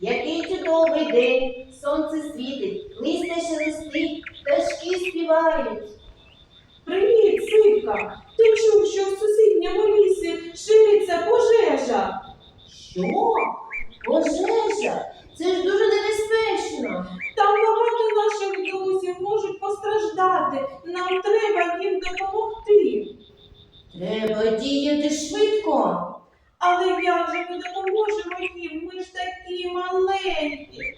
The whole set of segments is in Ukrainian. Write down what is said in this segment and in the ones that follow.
Який чудовий день, сонце світить, листя шелестить, пташки співають. Привіт, Сивка! Ти чув, що в сусідньому лісі шириться пожежа? Що? Пожежа? Це ж дуже небезпечно. Там багато наших друзів можуть постраждати. Нам треба їм допомогти. Треба діяти швидко. Але як же ми допоможемо їм? Ми ж такі маленькі.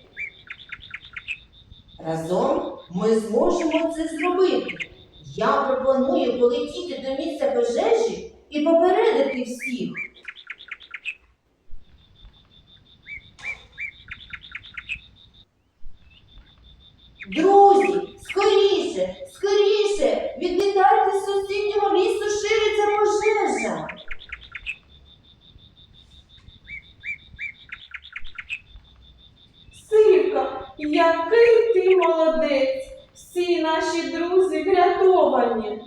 Разом ми зможемо це зробити. Я пропоную полетіти до місця пожежі і попередити всіх. Друзі, скоріше, скоріше, відлітайте з сусіднього лісу, шириться пожежа. Сивка, який ти молодець! Всі наші друзі врятовані.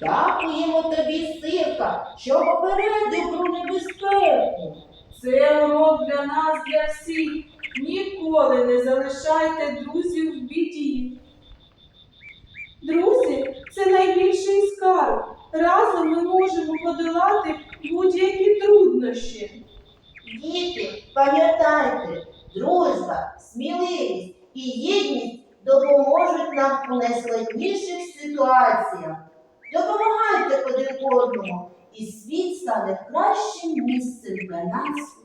Дякуємо тобі, сивка, що попередив про небезпеку. Це урок для нас, для всіх. Ніколи не залишайте друзів в біді. Друзі це найбільший скарб. Разом ми можемо подолати будь-які труднощі. Діти, пам'ятайте, дружба, сміливість і єдність допоможуть нам у найскладніших ситуаціях. Допомагайте один одному, і світ стане кращим місцем для нас.